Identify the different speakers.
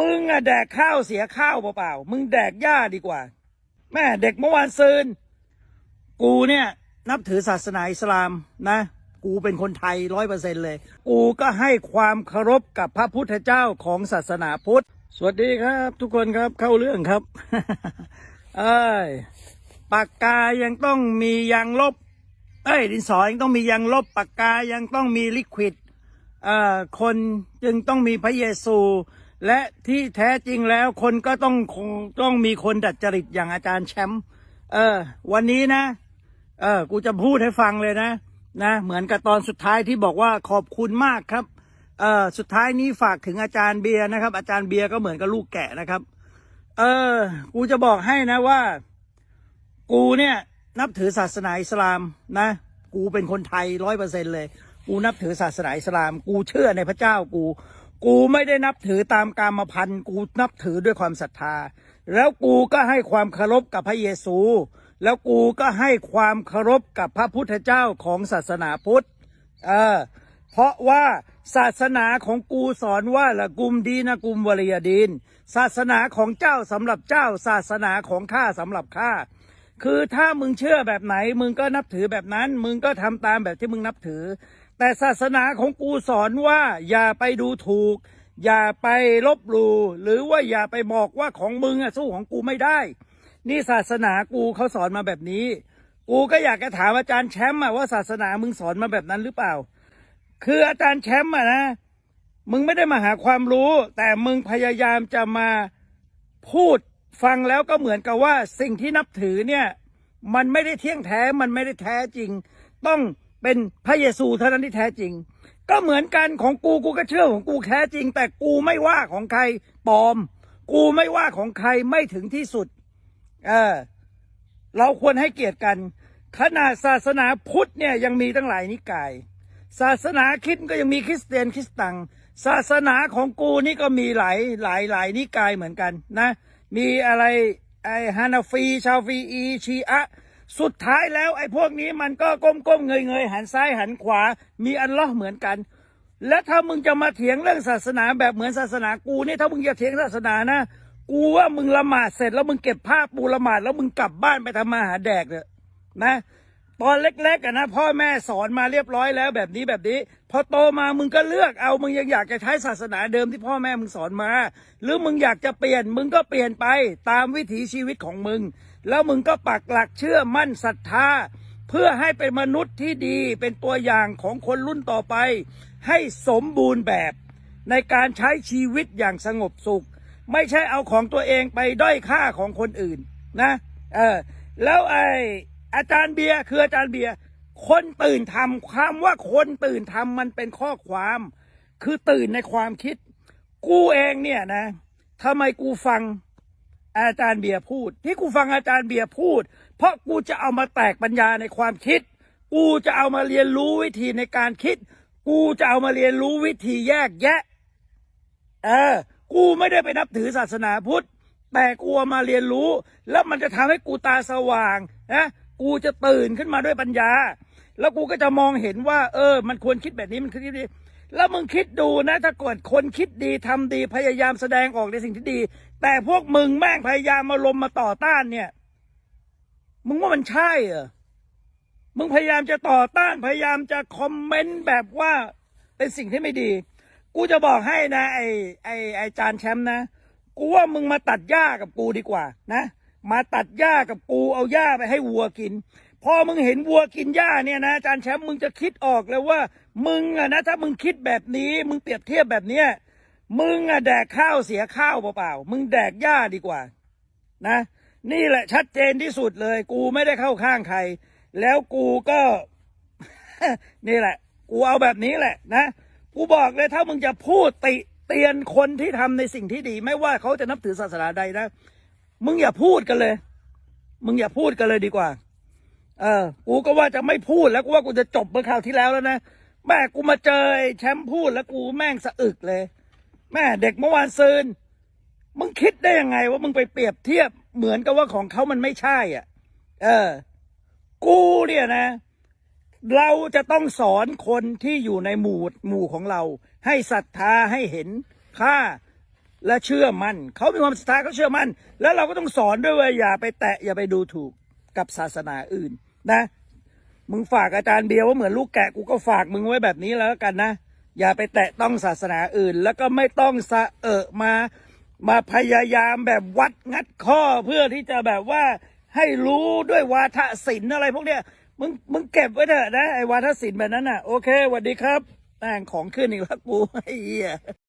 Speaker 1: มึงอะแดกข้าวเสียข้าวเปล่าๆ มึงแดกหญ้าดีกว่า แม่เด็กเมื่อวานซืน กูเนี่ยนับถือศาสนาอิสลามนะ กูเป็นคนไทยร้อยเปอร์เซ็นเลย กูก็ให้ความเคารพกับพระพุทธเจ้าของศาสนาพุทธ สวัสดีครับ ทุกคนครับเข้าเรื่องครับเอ้ยปากกายังต้องมียางลบ เอ้ย ดินสอยังต้องมียางลบ ปากกายังต้องมีลิควิดเอ่อคนจึงต้องมีพระเยซู และที่แท้จริงแล้วคนก็ต้องคงต้องมีคนดัดจริตอย่างอาจารย์แชมป์เออ วันนี้นะ เออ กูจะพูดให้ฟังเลยนะ นะ เหมือนกับตอนสุดท้ายที่บอกว่าขอบคุณมากครับ เออสุดท้ายนี้ฝากถึงอาจารย์เบียร์นะครับ อาจารย์เบียร์ก็เหมือนกับลูกแกะนะครับ เออ กูจะบอกให้นะว่า กูเนี่ยนับถือศาสนาอิสลามนะ กูเป็นคนไทยร้อยเปอร์เซ็นเลย กูนับถือศาสนาอิสลาม กูเชื่อในพระเจ้ากู กูไม่ได้นับถือตามกามพันธ์กูนับถือด้วยความศรัทธา แล้วกูก็ให้ความเคารพกับพระเยซู แล้วกูก็ให้ความเคารพกับพระพุทธเจ้าของศาสนาพุทธ เออ เพราะว่าศาสนาของกูสอนว่าละกุมดีนะกุมวลียดีนศาสนาของเจ้าสำหรับเจ้า ศาสนาของข้าสำหรับข้าคือถ้ามึงเชื่อแบบไหน มึงก็นับถือแบบนั้น มึงก็ทำตามแบบที่มึงนับถือ แต่ศาสนาของกูสอนว่า อย่าไปดูถูก อย่าไปลบหลู่หรือว่าอย่าไปบอกว่าของมึงอะสู้ของกูไม่ได้ นี่ศาสนากูเขาสอนมาแบบนี้ กูก็อยากจะถามอาจารย์แชมป์อะว่าศาสนามึงสอนมาแบบนั้นหรือเปล่า คืออาจารย์แชมป์อะนะมึงไม่ได้มาหาความรู้ แต่มึงพยายามจะมาพูดฟังแล้วก็เหมือนกับว่าสิ่งที่นับถือเนี่ย มันไม่ได้เที่ยงแท้มันไม่ได้แท้จริง ต้อง เป็นพระเยซูเท่านั้นที่แท้จริง ก็เหมือนกันของกูกูก็เชื่อของกูแท้จริง แต่กูไม่ว่าของใครปลอม กูไม่ว่าของใครไม่ถึงที่สุด เออ เราควรให้เกียรติกัน ขนาดศาสนาพุทธเนี่ยยังมีตั้งหลายนิกาย ศาสนาคริดก็ยังมีคริสเตียนคริสตัง ศาสนาของกูนี่ก็มีหลายหลายหลายนิกายเหมือนกันนะ มีอะไรไอฮานาฟี ชาวฟีอีชีอะ สุดท้ายแล้วไอ้พวกนี้มันก็ก้มก้มเงยเงยหันซ้ายหันขวา มีอันเลอเหมือนกัน และถ้ามึงจะมาเถียงเรื่องศาสนาแบบเหมือนศาสนากูนี่ถ้ามึงจะเถียงศาสนานะ กูว่ามึงละหมาดเสร็จแล้วมึงเก็บผ้าปูละหมาดแล้วมึงกลับบ้านไปทำมาหาแดกเถอะนะตอนเล็กๆอะนะพ่อแม่สอนมาเรียบร้อยแล้วแบบนี้แบบนี้ พอโตมามึงก็เลือกเอามึงยังอยากจะใช้ศาสนาเดิมที่พ่อแม่มึงสอนมา หรือมึงอยากจะเปลี่ยนมึงก็เปลี่ยนไปตามวิถีชีวิตของมึง แล้วมึงก็ปักหลักเชื่อมั่นศรัทธา เพื่อให้เป็นมนุษย์ที่ดีเป็นตัวอย่างของคนรุ่นต่อไป ให้สมบูรณ์แบบ ในการใช้ชีวิตอย่างสงบสุข ไม่ใช่เอาของตัวเองไปด้อยค่าของคนอื่นนะเออแล้วไออาจารย์เบียร์คืออาจารย์เบียร์คนตื่นทำคำว่าคนตื่นทำมันเป็นข้อความ คือตื่นในความคิด กูเองเนี่ยนะทำไมกูฟัง อาจารย์เบียร์พูด ที่กูฟังอาจารย์เบียร์พูด เพราะกูจะเอามาแตกปัญญาในความคิด กูจะเอามาเรียนรู้วิธีในการคิด กูจะเอามาเรียนรู้วิธีแยกแยะ เออ กูไม่ได้ไปนับถือศาสนาพุทธ แต่กูามาเรียนรู้ แล้วมันจะทำให้กูตาสว่างนะกูจะตื่นขึ้นมาด้วยปัญญา แล้วกูก็จะมองเห็นว่า เออ มันควรคิดแบบนี้มันคิดดี แล้วมึงคิดดูนะถ้าเกิดคนคิดดีทำดีพยายามแสดงออกในสิ่งที่ดี แต่พวกมึงแม่งพยายามมาลมมาต่อต้านเนี่ย มึงว่ามันใช่เหรอมึงพยายามจะต่อต้านพยายามจะคอมเมนต์แบบว่าเป็นสิ่งที่ไม่ดี กูจะบอกให้นะ ไอไอไอจานแชมป์นะกูว่ามึงมาตัดหญ้ากับกูดีกว่านะ มาตัดหญ้ากับกูเอาหญ้าไปให้วัวกิน พอมึงเห็นวัวกินหญ้าเนี่ยนะอาจารย์แชมป์มึงจะคิดออกเลยว่า มึงอะนะถ้ามึงคิดแบบนี้ มึงเปรียบเทียบแบบเนี้ยมึงอะแดกข้าวเสียข้าวเปล่าๆมึงแดกหญ้าดีกว่า นะ นี่แหละชัดเจนที่สุดเลย กูไม่ได้เข้าข้างใคร แล้วกูก็ นี่แหละ กูเอาแบบนี้แหละ นะกูบอกเลยถ้ามึงจะพูดติเตียนคนที่ทำในสิ่งที่ดี ไม่ว่าเขาจะนับถือศาสนาใดนะมึงอย่าพูดกันเลย มึงอย่าพูดกันเลยดีกว่า เออ กูก็ว่าจะไม่พูดแล้วกูว่ากูจะจบเมื่อคราวที่แล้วแล้วนะ แม่กูมาเจอไอ้แชมป์พูดแล้วกูแม่งสะอึกเลย แม่เด็กเมื่อวานซืนมึงคิดได้ยังไงว่ามึงไปเปรียบเทียบเหมือนกับว่าของเขามันไม่ใช่อะ เออ กูเนี่ยนะ เราจะต้องสอนคนที่อยู่ในหมู่หมู่ของเรา ให้ศรัทธาให้เห็นค่าและเชื่อมั่นเขามีความศรัทธาเขาเชื่อมั่นแล้วเราก็ต้องสอนด้วยว่าอย่าไปแตะอย่าไปดูถูก กับศาสนาอื่นนะ มึงฝากอาจารย์เบียร์ว่าเหมือนลูกแกะกูก็ฝากมึงไว้แบบนี้แล้วกันนะ อย่าไปแตะต้องศาสนาอื่น แล้วก็ไม่ต้องสะเอะมา มาพยายามแบบวัดงัดข้อเพื่อที่จะแบบว่าให้รู้ด้วยวาทศิลป์อะไรพวกเนี้ยมึงมึงเก็บไว้เถอะนะไอ้วาทศิลป์แบบนั้นน่ะ โอเคสวัสดีครับแม่งของขึ้นอีกแล้วกูไอ้เหี้ย